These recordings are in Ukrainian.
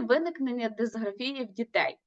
Причини виникнення дисграфії в дітей.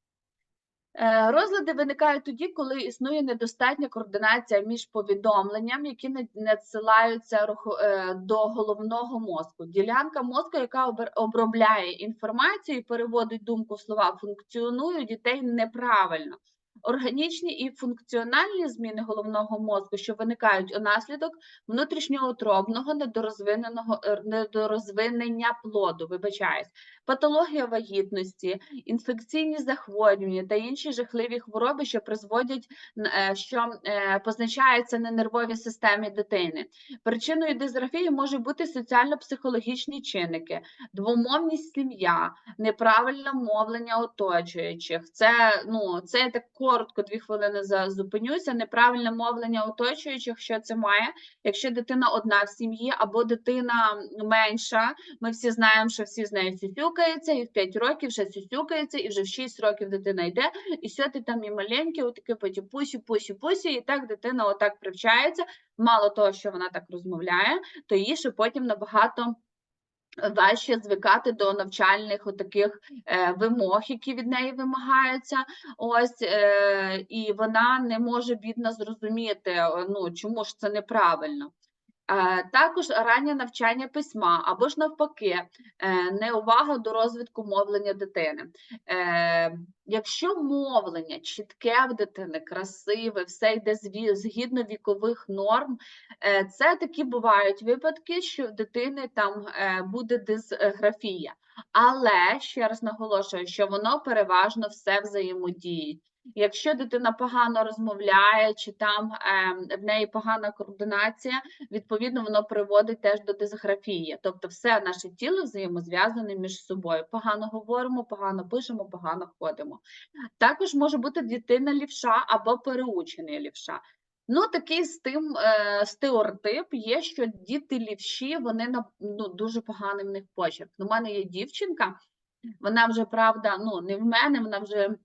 Е, Розлади виникають тоді, коли існує недостатня координація між повідомленням, які надсилаються е, до головного мозку. Ділянка мозку, яка обробляє інформацію і переводить думку в слова, функціонує у дітей неправильно. Органічні і функціональні зміни головного мозку, що виникають унаслідок внутрішньоутробного недорозвиненого е, недорозвинення плоду, вибачаюсь, патологія вагітності, інфекційні захворювання та інші жахливі хвороби, що призводять е, що е, позначаються на нервовій системі дитини. Причиною дисграфії можуть бути соціально-психологічні чинники, двомовність сім'я, неправильне мовлення оточуючих. Це ну це я так коротко дві хвилини зупинюся. Неправильне мовлення оточуючих, що це має, якщо дитина одна в сім'ї або дитина менша. Ми всі знаємо, що всі з нею сюсюкаються, і в 5 років вже сюсюкається, і вже в 6 років дитина йде, і все ти там і маленький, отаке потім пусі, пусі, пусі, і так дитина отак привчається. Мало того, що вона так розмовляє, то їй ще потім набагато важче звикати до навчальних отаких е, вимог, які від неї вимагаються. Ось е, і вона не може бідна зрозуміти, е, ну чому ж це неправильно. Е, Також раннє навчання письма або ж навпаки, е, неувага до розвитку мовлення дитини. Е, Якщо мовлення чітке в дитини, красиве, все йде згідно вікових норм, це такі бувають випадки, що в дитини там буде дисграфія. Але ще раз наголошую, що воно переважно все взаємодіє. Якщо дитина погано розмовляє, чи там е, в неї погана координація, відповідно, воно приводить теж до дисграфії. Тобто, все наше тіло взаємозв'язане між собою. Погано говоримо, погано пишемо, погано ходимо. Також може бути дитина лівша або переучений лівша. Ну, такий стим, е, стереотип є, що діти лівші, вони на ну, дуже поганий в них почерк. У мене є дівчинка, вона вже правда, ну не в мене, вона вже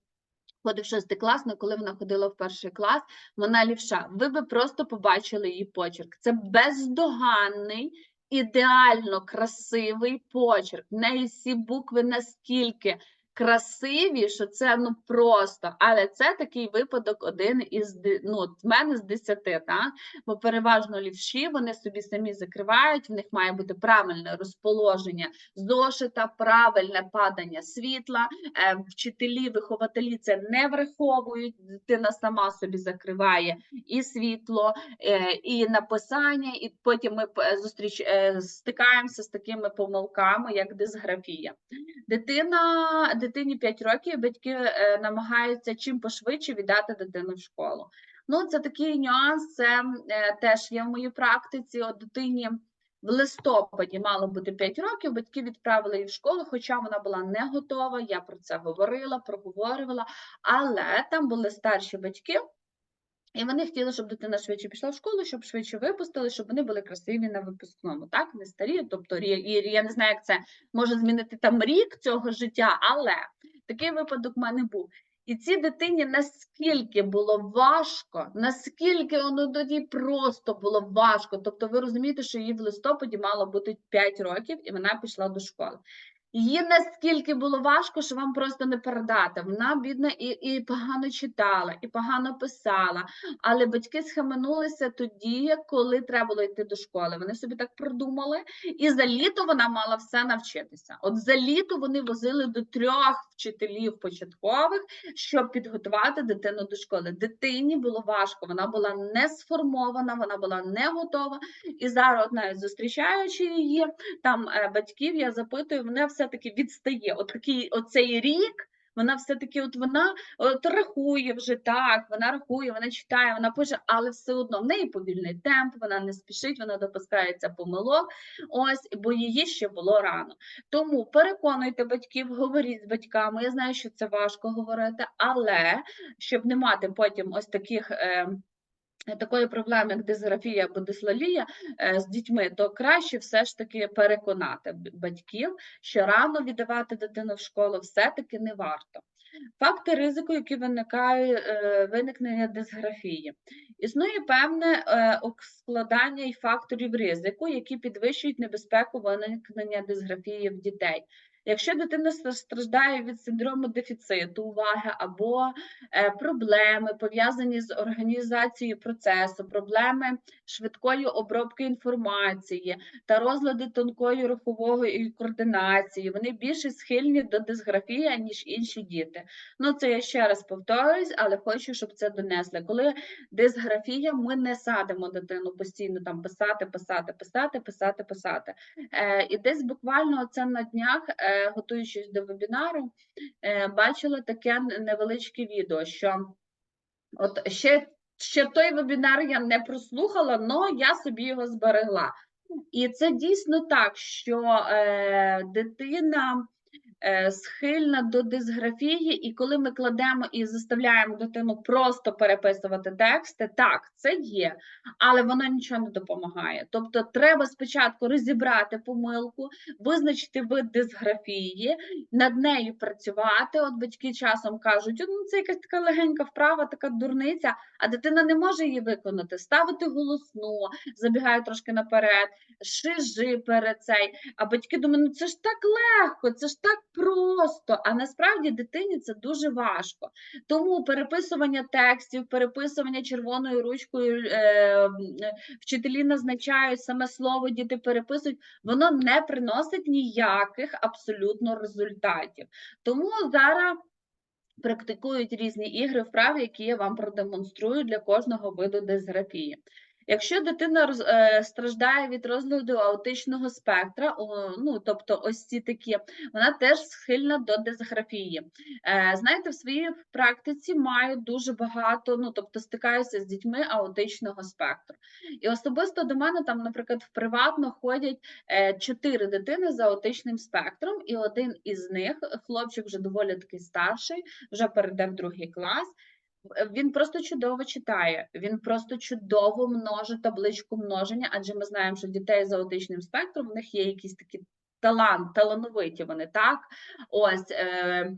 ходить в шостий клас, але коли вона ходила в перший клас, вона лівша. Ви би просто побачили її почерк. Це бездоганний, ідеально красивий почерк. В неї всі букви наскільки красиві, що це ну просто. Але це такий випадок один із ну, в мене з десяти, так? бо переважно лівші вони собі самі закривають, в них має бути правильне розположення зошита, правильне падання світла. Е, Вчителі, вихователі це не враховують. Дитина сама собі закриває і світло, е, і написання, і потім ми зустріч е, стикаємося з такими помилками, як дисграфія. Дитина, дитині 5 років, батьки е, намагаються чим пошвидше віддати дитину в школу. Ну, це такий нюанс, це е, теж є в моїй практиці. От дитині в листопаді мало бути 5 років, батьки відправили її в школу, хоча вона була не готова, я про це говорила, проговорювала, але там були старші батьки, і вони хотіли, щоб дитина швидше пішла в школу, щоб швидше випустили, щоб вони були красиві на випускному, так, не старі. Тобто, і я не знаю, як це може змінити там рік цього життя, але такий випадок в мене був. І цій дитині наскільки було важко, наскільки воно тоді просто було важко. Тобто, ви розумієте, що їй в листопаді мало бути 5 років, і вона пішла до школи. Їй наскільки було важко, що вам просто не передати. Вона, бідна, і, і погано читала, і погано писала. Але батьки схаменулися тоді, коли треба було йти до школи. Вони собі так придумали, і за літо вона мала все навчитися. От за літо вони возили до трьох вчителів початкових, щоб підготувати дитину до школи. Дитині було важко, вона була не сформована, вона була не готова. І зараз, навіть зустрічаючи її, там е, батьків, я запитую, вона все-таки відстає. От такий оцей рік. Вона все-таки от вона от рахує вже так, вона рахує, вона читає, вона пише, але все одно в неї повільний темп, вона не спішить, вона допускається помилок. Ось, бо її ще було рано. Тому переконуйте батьків, говоріть з батьками. Я знаю, що це важко говорити, але щоб не мати потім ось таких. Е, Такої проблеми, як дисграфія або дислалія е, з дітьми, то краще все ж таки переконати батьків, що рано віддавати дитину в школу все-таки не варто. Факти ризику, які виникають е, виникнення дисграфії. Існує певне е, складання і факторів ризику, які підвищують небезпеку виникнення дисграфії в дітей. Якщо дитина страждає від синдрому дефіциту уваги або е, проблеми пов'язані з організацією процесу, проблеми швидкої обробки інформації та розлади тонкої рухової координації, вони більше схильні до дисграфії, ніж інші діти. Ну, це я ще раз повторюсь, але хочу, щоб це донесли. Коли дисграфія, ми не садимо дитину постійно там писати, писати, писати, писати, писати. Е, і десь буквально це на днях, е, готуючись до вебінару, е, бачила таке невеличке відео, що от ще, ще той вебінар я не прослухала, але я собі його зберегла. І це дійсно так, що е, дитина схильна до дисграфії, і коли ми кладемо і заставляємо дитину просто переписувати тексти, так, це є, але воно нічого не допомагає. Тобто, треба спочатку розібрати помилку, визначити вид дисграфії, над нею працювати. От батьки часом кажуть, ну це якась така легенька вправа, така дурниця, а дитина не може її виконати, ставити голосну, забігає трошки наперед, шижи перед цей. А батьки думають, ну це ж так легко, це ж так просто. А насправді дитині це дуже важко. Тому переписування текстів, переписування червоною ручкою, е, вчителі назначають саме слово, діти переписують, воно не приносить ніяких абсолютно результатів. Тому зараз. Практикують різні ігри, вправи, які я вам продемонструю для кожного виду дисграфії. Якщо дитина роз- е, страждає від розладу аутичного спектра, ну тобто ось ці такі, вона теж схильна до дисграфії. Е, знаєте, в своїй практиці маю дуже багато, ну тобто стикаюся з дітьми аутичного спектру. І особисто до мене там, наприклад, в приватно ходять е, чотири дитини з аутичним спектром, і один із них, хлопчик вже доволі таки старший, вже перейде в другий клас. Е, Він просто чудово читає, він просто чудово множить табличку множення, адже ми знаємо, що дітей з аутичним спектром в них є якісь такі талант, талановиті вони, так? Ось. Е,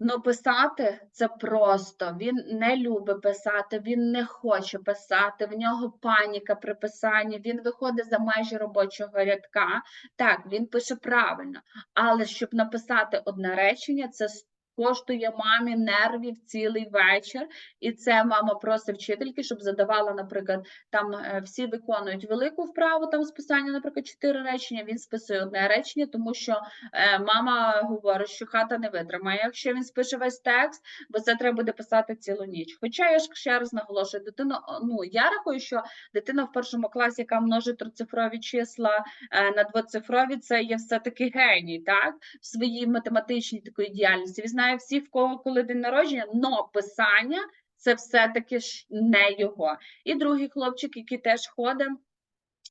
Ну, писати це просто. Він не любить писати, він не хоче писати, в нього паніка при писанні, він виходить за межі робочого рядка. Так, він пише правильно, але щоб написати одне речення, це коштує мамі нервів цілий вечір. І це мама просить вчительки, щоб задавала, наприклад, там е, всі виконують велику вправу, там списання, наприклад, чотири речення. Він списує одне речення, тому що е, мама говорить, що хата не витримає. Якщо він спише весь текст, бо це треба буде писати цілу ніч. Хоча я ж ще раз наголошую, дитина, ну я рахую, що дитина в першому класі, яка множить трицифрові числа е, на двоцифрові, це є все-таки геній, так? В своїй математичній такої діяльності. Він знає всі, в кого коли день народження, но писання це все-таки ж не його. І другий хлопчик, який теж ходить.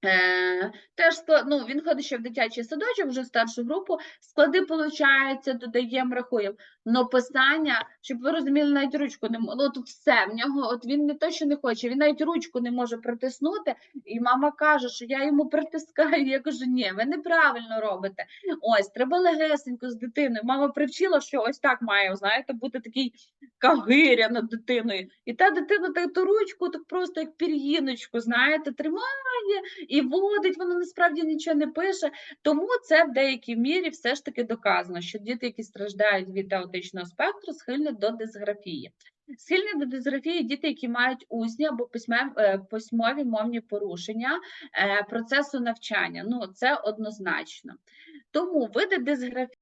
Е, теж ну, він ходить ще в дитячий садочок, вже в старшу групу. Склади, виходить, додаємо, рахуємо. Но писання, щоб ви розуміли, навіть ручку не може. Ну, тут все, в нього, от він не то, що не хоче, він навіть ручку не може притиснути. І мама каже, що я йому притискаю. Я кажу, ні, ви неправильно робите. Ось, треба легесенько з дитиною. Мама привчила, що ось так має, знаєте, бути такий кагиря над дитиною. І та дитина так ту ручку, так просто як пір'їночку, знаєте, тримає і водить, воно насправді нічого не пише. Тому це в деякій мірі все ж таки доказано, що діти, які страждають від аутичного спектру, схильні до дисграфії. Схильні до дисграфії діти, які мають усні або е, письмові мовні порушення е, процесу навчання. Ну, це однозначно. Тому види дисграфії.